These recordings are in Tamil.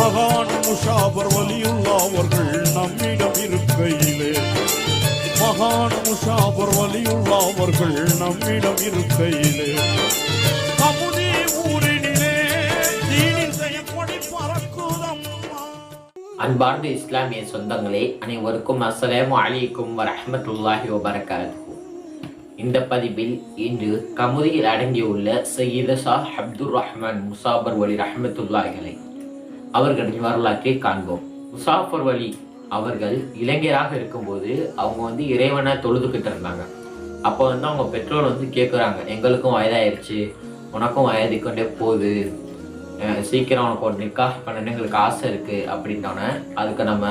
மகான் முஷாபர் வலியுல்லா அவர்கள் நம்மிடம் இருக்கையிலே. மகான் முஷாபர் வலியுல்லா அவர்கள் நம்மிடம் இருக்கையிலே. கமுதி ஊரினிலே தீனின் செயற்கொடி பறக்குதம்மா. அன்பார்ந்த இஸ்லாமிய சொந்தங்களே அனைவருக்கும் அஸ்ஸலாமு அலைக்கும் வரஹ்மத்துல்லாஹி வபரகாத்து இந்த பதிவில் இன்று கமுதியில் அடங்கியுள்ள சையீத ஷா அப்துல் ரஹ்மான் முசாபர் ஒலி ரஹமத்துல்லாஹிகளை அவர்களின் வரலாற்றை காண்போம். முசாஃபர் வலி அவர்கள் இளைஞராக இருக்கும்போது அவங்க வந்து இறைவனை தொழுதுகிட்டு இருந்தாங்க. அப்போ வந்து அவங்க பெற்றோர் வந்து கேட்குறாங்க எங்களுக்கும் வயதாயிருச்சு உனக்கும் வயது கொண்டே போகுது சீக்கிரம் உனக்கு ஒரு நிக்காஹ் பண்ணணும் எங்களுக்கு ஆசை இருக்குது அப்படின்னோடனே அதுக்கு நம்ம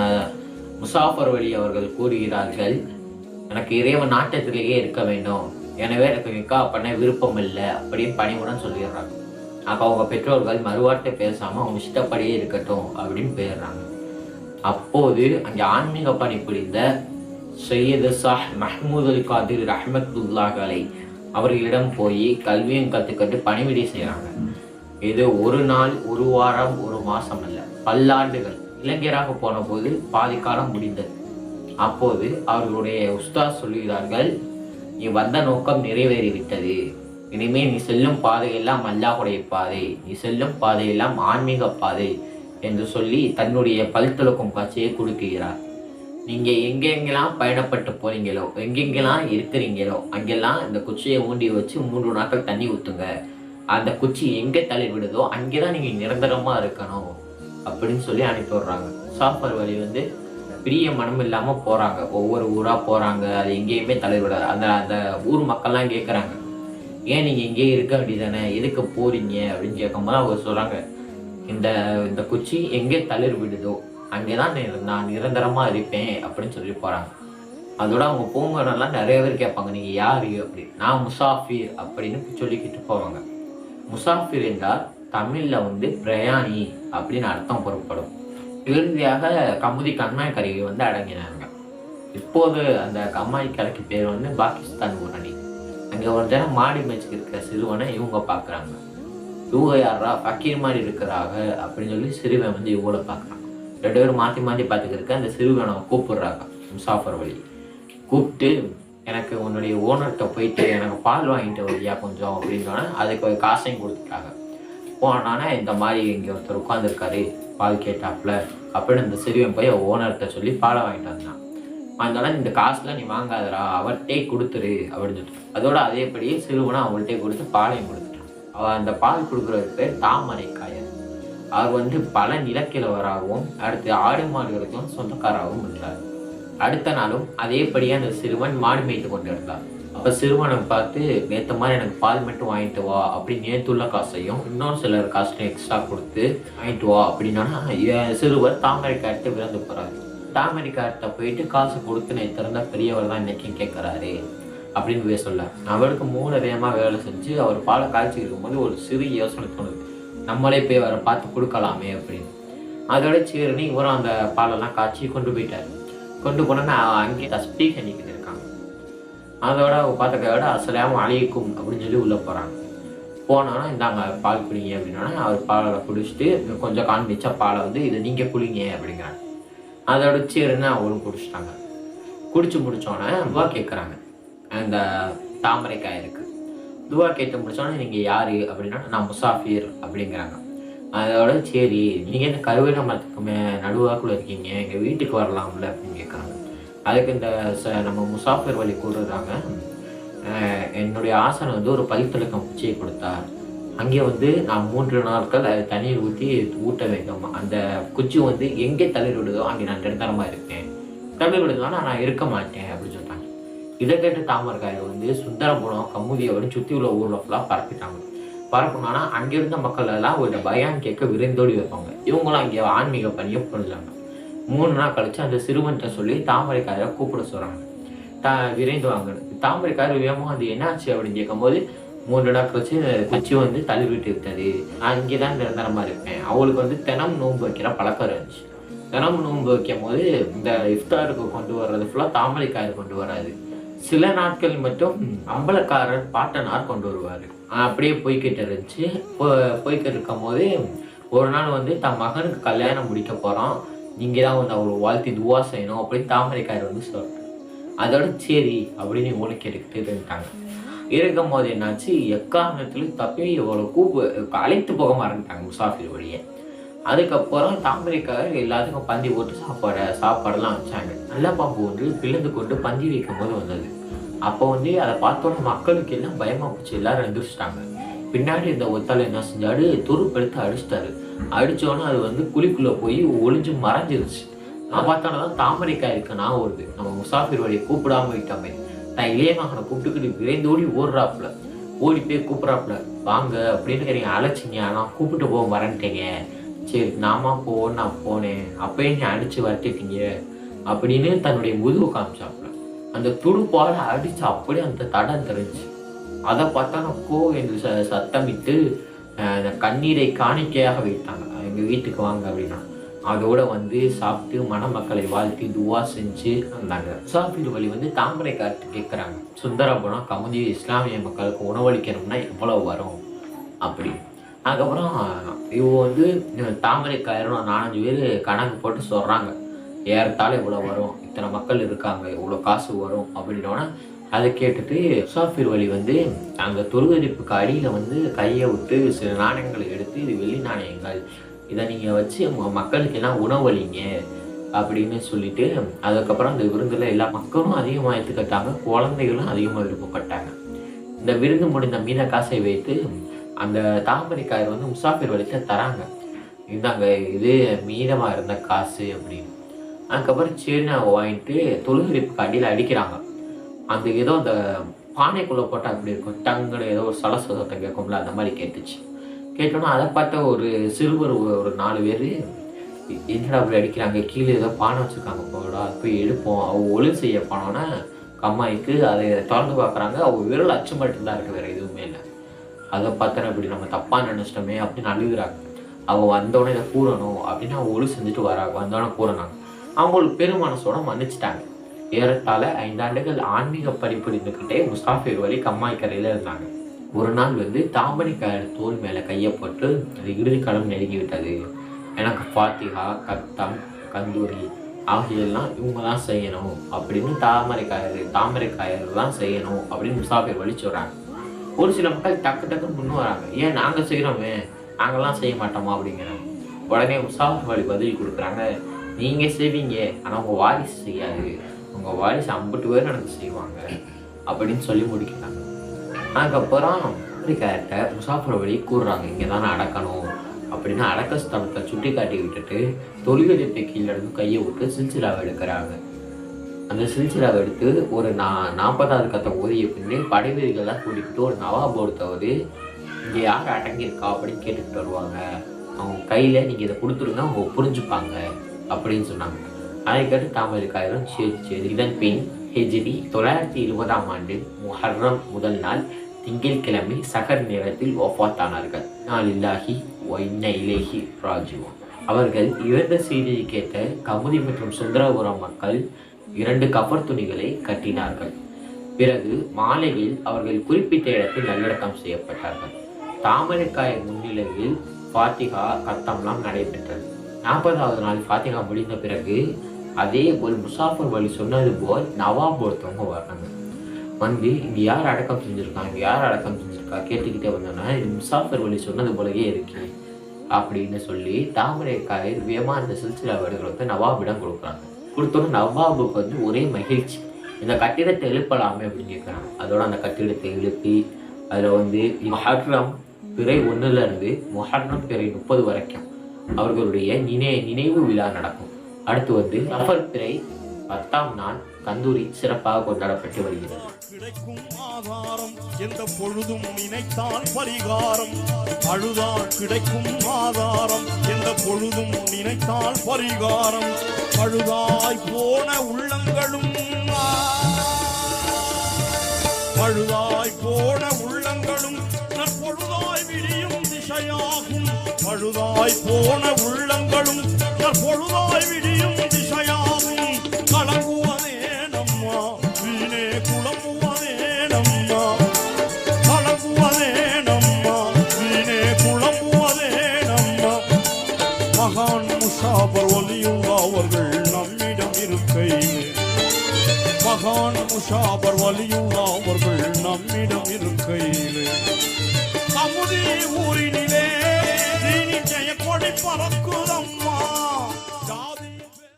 முசாஃபர் வழி அவர்கள் கூறுகிறார்கள் எனக்கு இறைவன் நாட்டத்திலேயே இருக்க வேண்டும். எனவே எனக்கு நிக்காஹ் பண்ண விருப்பம் இல்லை அப்படின்னு பணிவுடன் சொல்லிடுறாங்க. அப்போ அவங்க பெற்றோர்கள் மறுவார்த்தை பேசாமல் அவங்க இஷ்டப்படியே இருக்கட்டும் அப்படின்னு போயிடுறாங்க. அப்போது அங்கே ஆன்மீக பணி புரிந்த சையது சாஹ் மஹ்மூத் அல் காதிர் ரஹமத்துல்லாஹ் அலை அவர்களிடம் போய் கல்வியும் கற்றுக்கிட்டு பணிவிடை செய்கிறாங்க இது ஒரு நாள் ஒரு வாரம் ஒரு மாசம் அல்ல பல்லாண்டுகள். இளைஞராக போன போது பாதி காலம் முடிந்தது. அப்போது அவர்களுடைய உஸ்தாத் சொல்லுகிறார்கள் நீ வந்த நோக்கம் நிறைவேறிவிட்டது. இனிமே நீ செல்லும் பாதையெல்லாம் அல்லாஹுடைய பாதை. நீ செல்லும் பாதையெல்லாம் ஆன்மீக பாதை என்று சொல்லி தன்னுடைய பல்துலக்கும் காட்சியை கொடுக்குகிறார் நீங்கள் எங்கெங்கெல்லாம் பயணப்பட்டு போகிறீங்களோ எங்கெங்கெல்லாம் இருக்கிறீங்களோ அங்கெல்லாம் இந்த குச்சியை ஊண்டி வச்சு மூன்று நாட்கள் தண்ணி ஊற்றுங்க அந்த குச்சி எங்கே தள்ளிவிடுதோ அங்கே தான் நீங்கள் நிரந்தரமாக இருக்கணும் அப்படின்னு சொல்லி அனுப்பி விடுறாங்க. சாஃபர் வழி வந்து பெரிய மனம் இல்லாமல் போகிறாங்க ஒவ்வொரு ஊராக போகிறாங்க அது எங்கேயுமே தலைவிடாது விடாது. அந்த அந்த ஊர் மக்கள்லாம் கேட்குறாங்க ஏன் நீங்கள் இங்கேயே இருக்க வேண்டியதானே எதுக்கு போறீங்க? அப்படின்னு கேட்கும்போது அவங்க சொல்கிறாங்க இந்த இந்த குச்சி எங்கே தளிர் விடுதோ அங்கே தான் நான் நிரந்தரமாக இருப்பேன் அப்படின்னு சொல்லி போகிறாங்க அதோட அவங்க போங்கன்னெல்லாம் நிறைய பேர் கேட்பாங்க நீங்கள் யார் அப்படி? நான் முசாஃபிர் அப்படின்னு சொல்லிக்கிட்டு போவாங்க. முசாஃபிர் என்றால் தமிழில் வந்து பிரயாணி அப்படின்னு அர்த்தம் பொருட்படும். இறுதியாக கமுதி கண்மாய் கருவி வந்து அடங்கினாங்க. இப்போது அந்த கம்மாய் கலைக்கு பேர் வந்து பாகிஸ்தான் ஊரணி அங்கே ஒரு தினம் மாடி மேய்ச்சிக்கு இருக்கிற சிறுவனை இவங்க பார்க்குறாங்க. இவங்க யாரா ஃபக்கீர் மாதிரி இருக்கிறாங்க அப்படின்னு சொல்லி சிறுவன் வந்து இவங்கள பார்க்குறாங்க ரெண்டு பேரும் மாற்றி மாற்றி பார்த்துக்கிறக்க அந்த சிறுவனை கூப்பிடுறாங்க முசாஃபர் வழி. கூப்பிட்டு எனக்கு உன்னுடைய ஓனர்கிட்ட போயிட்டு எனக்கு பால் வாங்கிட்டு வரியா கொஞ்சம்? அப்படின்னோடனே அதுக்கு ஒரு காசையும் கொடுத்துட்டாங்க. போனோன்னே இந்த மாதிரி இங்கே ஒருத்தர் உட்காந்துருக்காரு பால் கேட்டாப்புல அப்படின்னு இந்த சிறுவன் போய் ஓனர்கிட்ட சொல்லி பாலை வாங்கிட்டு வந்தான். அதனால இந்த காசுலாம் நீ வாங்காதடா அவர்கிட்டே கொடுத்துரு அப்படின்னு சொல்லிட்டு. அதோட அதேபடி சிறுவனை அவங்கள்ட்டே கொடுத்து பாலையும் கொடுத்துட்டான். அவள் அந்த பால் கொடுக்குற பேர் தாமரைக்காயர் அவர் வந்து பல நிலக்கிழவராகவும் அடுத்து ஆடு மாடுகளுக்கும் சொந்தக்காராகவும் இருந்தார். அடுத்த நாளும் அதேபடியே அந்த சிறுவன் மாடு மேய்த்து கொண்டு இருந்தார் அப்போ சிறுவனை பார்த்து நேற்று மாதிரி எனக்கு பால் மட்டும் வாங்கிட்டு வா அப்படின்னு நேற்றுள்ள காசையும் இன்னொரு சிலர் காசையும் எக்ஸ்ட்ரா கொடுத்து வாங்கிட்டு வா அப்படின்னா இவன் சிறுவர் விழுந்து போகிறாரு டாம் அடிக்கார்ட்ட போயிட்டு காசு கொடுத்து நான் திறந்தா பெரியவர் தான் இன்னைக்கும் கேட்குறாரு அப்படின்னு போய் சொல்ல. அவருக்கு மூணு வேகமாக வேலை செஞ்சு அவர் பாலை காய்ச்சி இருக்கும்போது ஒரு சிறு யோசனை தோணுது. நம்மளே போய் அவரை பார்த்து கொடுக்கலாமே அப்படின்னு. அதோட சரின்னு இவரும் அந்த பாலெல்லாம் காய்ச்சி கொண்டு போயிட்டார். கொண்டு போனோன்னா அங்கே தஸ்பீக் கண்டிக்கிட்டு இருக்காங்க. அதோட பார்த்துக்கோட அஸ்ஸலாமு அலைக்கும் அப்படின்னு சொல்லி உள்ளே போகிறாங்க போனோன்னா இந்தாங்க பால் குடிங்க அப்படின்னா அவர் பாலை குடிச்சிட்டு கொஞ்சம் காண்பிச்சா பாலை வந்து இதை நீங்கள் குடிங்க அப்படிங்கிறாங்க. அதோட சரின்னு அவளும் குடிச்சிட்டாங்க. குடிச்சு முடிச்சோடனே துவா கேட்குறாங்க அந்த தாமரைக்காய் இருக்கு. துவா கேட்டு முடிச்சோடனே நீங்கள் யார் அப்படின்னா நான் முசாஃபிர் அப்படிங்கிறாங்க. அதோட சரி நீங்கள் இந்த கருவேல மரத்துக்கு மே நடுவாக்குள்ள இருக்கீங்க எங்கள் வீட்டுக்கு வரலாம்ல அப்படின்னு கேட்குறாங்க அதுக்கு இந்த ச- நம்ம முசாஃபிர் வழி கூடுறாங்க என்னுடைய ஆசனம் வந்து ஒரு பல்துலக்கம் குச்சியை கொடுத்தார். அங்கே வந்து நான் மூன்று நாட்கள் அது தண்ணீர் ஊற்றி ஊட்ட வேண்டும். அந்த குச்சி வந்து எங்கே தளிர் விடுதோ அங்கே நான் நிரந்தரமாக இருப்பேன். தளிர் விடுதோன்னா நான் இருக்க மாட்டேன் அப்படின்னு சொல்லிட்டாங்க இதை கேட்டு தாமரக்காயை வந்து சுந்தரபுரம் கமுதியை சுற்றி உள்ள ஊரில் ஃபுல்லாக பரப்பிட்டாங்க. அங்கே இருந்த மக்கள் எல்லாம் ஒரு பயம் கேட்க விரைந்தோடி வைப்பாங்க. இவங்களும் அங்கே ஆன்மீக பணியை புரிஞ்சாங்க மூணு நாள் கழிச்சு அந்த சிறுவன்கிட்ட சொல்லி தாமரைக்காயை கூப்பிட சொல்கிறாங்க தா விரைந்து வாங்க. தாமரைக்காரர் வேகமாக அது என்னாச்சு அப்படின்னு கேட்கும்போது மூன்று நாள் வச்சு குச்சி வந்து தள்ளி விட்டு விட்டது. நான் இங்கே தான் நிரந்தரமாக இருப்பேன். அவளுக்கு வந்து தினம் நோன்பு வைக்கிற பழக்கம் இருந்துச்சு. தினம் நோன்பு வைக்கும் போது இந்த இஃப்தாருக்கு கொண்டு வர்றது ஃபுல்லாக தாமரைக்காய் கொண்டு வராது. சில நாட்கள் மட்டும் அம்பலக்காரர் பாட்டனார் கொண்டு வருவார். அப்படியே போய்கிட்டு இருந்துச்சு. போ- போய்கிட்டு இருக்கும் போது ஒரு நாள் வந்து தன் மகனுக்கு கல்யாணம் முடிக்க போகிறோம் நீங்கள் தான் வந்து அவரை வாழ்த்தி துவா செய்யணும் அப்படின்னு தாமரைக்காயர் வந்து சொல்கிறேன் அதோட சரி அப்படின்னு உனக்கு கேட்டுக்கிட்டு இருந்துட்டாங்க இருக்கும் போது என்னாச்சு? எக்காரணத்துலையும் தப்பி இவ்வளோ கூப்பு அழைத்து போக மறந்துட்டாங்க முசாஃபிர் வழியை. அதுக்கப்புறம் தாமரைக்காக எல்லாத்துக்கும் பந்தி போட்டு சாப்பாடு சாப்பாடெல்லாம் வச்சாங்க. நல்ல பாம்பு ஒன்று பிளந்து கொண்டு பந்தி வைக்கும் போது வந்தது. அப்போ வந்து அதை பார்த்தோன்னே மக்களுக்கு எல்லாம் பயமாக போச்சு. எல்லாரும் எந்திரிச்சிட்டாங்க. பின்னாடி இந்த ஒத்தால் என்ன செஞ்சாரு? துருப்பெடுத்து அடிச்சிட்டாரு. அடித்தோன்னே அது வந்து குழிக்குள்ளே போய் ஒளிஞ்சு மறைஞ்சிருச்சு. நான் பார்த்தோன்னா தான் தாமரைக்காய்க்கு நான் வருது. நம்ம முசாஃபிர் வழியை கூப்பிடாம விட்டோமே. நான் இளைய மகனை கூப்பிட்டுக்கிட்டு விரைந்தோடி ஓடுறாப்புல. ஓடி போய் கூப்பிட்றாப்புல. வாங்க அப்படின்னு கேட்டீங்க அழைச்சிங்க நான் கூப்பிட்டு போக மறந்துட்டேங்க சரி நாமா போ நான் போனேன். அப்பயே நீ அடிச்சு வரட்டிட்டீங்க. அப்படின்னு தன்னுடைய முதுகு காமிச்சாப்புல. அந்த துடுப்பால் அடிச்சு அப்படியே அந்த தடம் தெரிஞ்சு. அதை பார்த்தா நான் கோ என்று ச சத்தமிட்டு அந்த கண்ணீரை காணிக்கையாக வைத்தாங்க. எங்கள் வீட்டுக்கு வாங்க அப்படின்னா. அதோட வந்து சாப்பிட்டு மணமக்களை வாழ்த்தி துவா செஞ்சு வந்தாங்க. முசாஃபிர் வழி வந்து தாமரை காட்டு கேட்குறாங்க சுந்தரபுரம் கமுதி இஸ்லாமிய மக்களுக்கு உணவளிக்கணும்னா எவ்வளவு வரும்? அப்படி. அதுக்கப்புறம் இவ வந்து தாமரை கயிறும் நாலஞ்சு பேர் கணக்கு போட்டு சொல்கிறாங்க ஏறத்தாழ இவ்வளோ வரும். இத்தனை மக்கள் இருக்காங்க. இவ்வளோ காசு வரும். அப்படின்னோடனே அதை கேட்டுட்டு முசாஃபிர் வழி வந்து அந்த தொழுகரிப்புக்கு அடியில் வந்து கையை விட்டு சில நாணயங்களை எடுத்து இது வெள்ளி நாணயங்கள் இதை நீங்கள் வச்சு உங்கள் மக்களுக்கு எல்லாம் உணவளிங்க அப்படின்னு சொல்லிட்டு அதுக்கப்புறம் அந்த விருந்தில் எல்லா மக்களும் அதிகமாக எடுத்துக்கிட்டாங்க குழந்தைகளும் அதிகமாக விருப்பப்பட்டாங்க. இந்த விருந்து முடிந்த மீன காசை வைத்து அந்த தாமரைக்காயர் வந்து முசாஃபிர் வழித்த தராங்க. இந்தாங்க இது மீதமாக இருந்த காசு அப்படின்னு. அதுக்கப்புறம் சரி வாங்கிட்டு தொழுகரிப்புக்கு அடியில் அடிக்கிறாங்க. அந்த ஏதோ அந்த பானைக்குள்ளே போட்டால் அப்படி இருக்கும்? டங்குன்னு ஏதோ ஒரு சலச கேட்கும்ல அந்த மாதிரி கேட்டுச்சு கேட்டோன்னா அதை பார்த்த ஒரு சிறுவர் ஒரு நாலு பேர் என்னடா அப்படி அடிக்கிறாங்க? கீழே ஏதோ பானை வச்சுருக்காங்க போடா போய் எடுப்போம். அவங்க ஒளி செய்ய போனோன்னே கம்மாய்க்கு அதை திறந்து பார்க்குறாங்க. அவங்க விரல் அச்சு மட்டும்தான் இருக்கு வேறு எதுவுமே இல்லை. அதை பார்த்தா இப்படி நம்ம தப்பாக நினச்சிட்டோமே அப்படின்னு அழுகுறாங்க. அவள் வந்தோடனே இதை கூறணும் அப்படின்னு அவள் ஒளி செஞ்சுட்டு வராங்க வந்தோடனே கூறினாங்க அவங்களுக்கு பெருமனசோட மன்னிச்சிட்டாங்க. ஏறத்தாழ ஐந்தாண்டுகள் ஆன்மீக படிப்பு இருந்துக்கிட்டே முஸ்தாஃபிர் வழி கம்மாய்க்கரையில் இருந்தாங்க. ஒரு நாள் வந்து தாமரைக்காயர் தோல் மேலே கையை போட்டு அது இறுதி காலம் நெருங்கி விட்டது எனக்கு ஃபாத்திகா கத்தம் கந்தூரி ஆகியெல்லாம் இவங்க தான் செய்யணும் அப்படின்னு தாமரைக்காயர் தாமரைக்காயர் தான் செய்யணும் அப்படின்னு முசாஃபிர் வழி சொல்கிறாங்க ஒரு சில மக்கள் டக்கு டக்குன்னு முன்னு வராங்க. ஏன் நாங்கள் செய்கிறோமே நாங்கள்லாம் செய்ய மாட்டோமா? அப்படிங்கிறாங்க உடனே முசாஃபிர் வழி பதில் கொடுக்குறாங்க. நீங்கள் செய்வீங்க ஆனால் உங்கள் வாரிசு செய்யாது. உங்கள் வாரிசு ஐம்பது பேர் எனக்கு செய்வாங்க. அப்படின்னு சொல்லி முடிக்கிறாங்க. அதுக்கப்புறம் கேரக்டர் முசாஃபர் வழி கூறுறாங்க இங்கே தானே அடக்கணும். அப்படின்னு அடக்க ஸ்தலத்தை சுட்டி காட்டி விட்டுட்டு தொழிலதிப்பை கீழே இருந்து கையை விட்டு சில்சிலாவை எடுக்கிறாங்க. அந்த சில்சிலாவை எடுத்து ஒரு நா நாற்பதாவது கத்தை ஓதிய பின்னே படைவீர்கள்லாம் கூட்டிக்கிட்டு ஒரு நவாப் ஒருத்தவர் இங்கே யார் அடங்கியிருக்கா அப்படின்னு கேட்டுக்கிட்டு வருவாங்க. அவங்க கையில் நீங்கள் இதை கொடுத்துருங்க அவங்க புரிஞ்சுப்பாங்க அப்படின்னு சொன்னாங்க. அதை கேட்டு தாமதிக்காயிரம் சரி சரி இதன் பின் ஹெஜ்ரி தொள்ளாயிரத்தி இருபதாம் ஆண்டு முஹர்ரம் முதல் நாள் திங்கட்கிழமை சகர் நேரத்தில் ஒஃபாத்தானார்கள் நாளில்லாஹி ஒன்ன இலேஹி ராஜுவோம் அவர்கள் இறந்த செய்தியை கேட்ட கமுதி மற்றும் சுந்தரபுரம் மக்கள் இரண்டு கபர் துணிகளை கட்டினார்கள். பிறகு மாலையில் அவர்கள் குறிப்பிட்ட இடத்தில் நல்லடக்கம் செய்யப்பட்டார்கள். தாமரைக்காய முன்னிலையில் ஃபாத்திகா கத்தம்லாம் நடைபெற்றது. நாற்பதாவது நாள் ஃபாத்திகா முடிந்த பிறகு அதே போல் முசாஃபர் வழி சொன்னது போல் நவாப் ஒருத்தவங்க வர்றாங்க. வந்து இங்கே யார் அடக்கம் செஞ்சுருக்காங்க யார் அடக்கம் செஞ்சுருக்கா? கேட்டுக்கிட்டே வந்தோன்னா இது முசாஃபர் வழி சொன்னது போலவே இருக்கு அப்படின்னு சொல்லி தாமரைக்காய் வியமா அந்த சில்சிலா வீடுகளுக்கு நவாபிடம் கொடுக்குறாங்க. கொடுத்தோன்னு நவாபுக்கு வந்து ஒரே மகிழ்ச்சி. இந்த கட்டிடத்தை எழுப்பலாமே அப்படின்னு கேட்குறாங்க அதோட அந்த கட்டிடத்தை எழுப்பி அதில் வந்து மஹர்ரம் பிறை ஒன்றுலேருந்து மொஹர்ரம் பிறை முப்பது வரைக்கும் அவர்களுடைய நினை நினைவு விழா நடக்கும். அடுத்து வந்து சஃபர் பிறை பத்தாம் நாள் கந்தூரி சிறப்பாக கொண்டாடப்பட்டு வருகிறது. கிடைக்கும் ஆதாரம் எந்த பொழுதும் நினைத்தால் பரிகாரம். அழுதால் கிடைக்கும் ஆதாரம் எந்த பொழுதும் நினைத்தால் பரிகாரம். பழுதாய் போன உள்ளங்களும் பழுதாய் போன உள்ளங்களும் நற்பொழுதாய் விடியும் திசையாகும். பழுதாய் போன உள்ளங்களும் கடல் பொழுதாய் விடியும் திசையாவும் கலங்குவதே நம்மா. வீணே குழம்புவதே நம்மா. கலங்குவதே நம்மா. வீணே குழம்புவதே நம்மா. மகான் முஷாபர் ஒலியுல்லா அவர்கள் நம்மிடம் இருக்கையிலே மகான் முஷாபர் ஊரினிலே நீ ஜெயக்கொடி பறக்குதம்மா.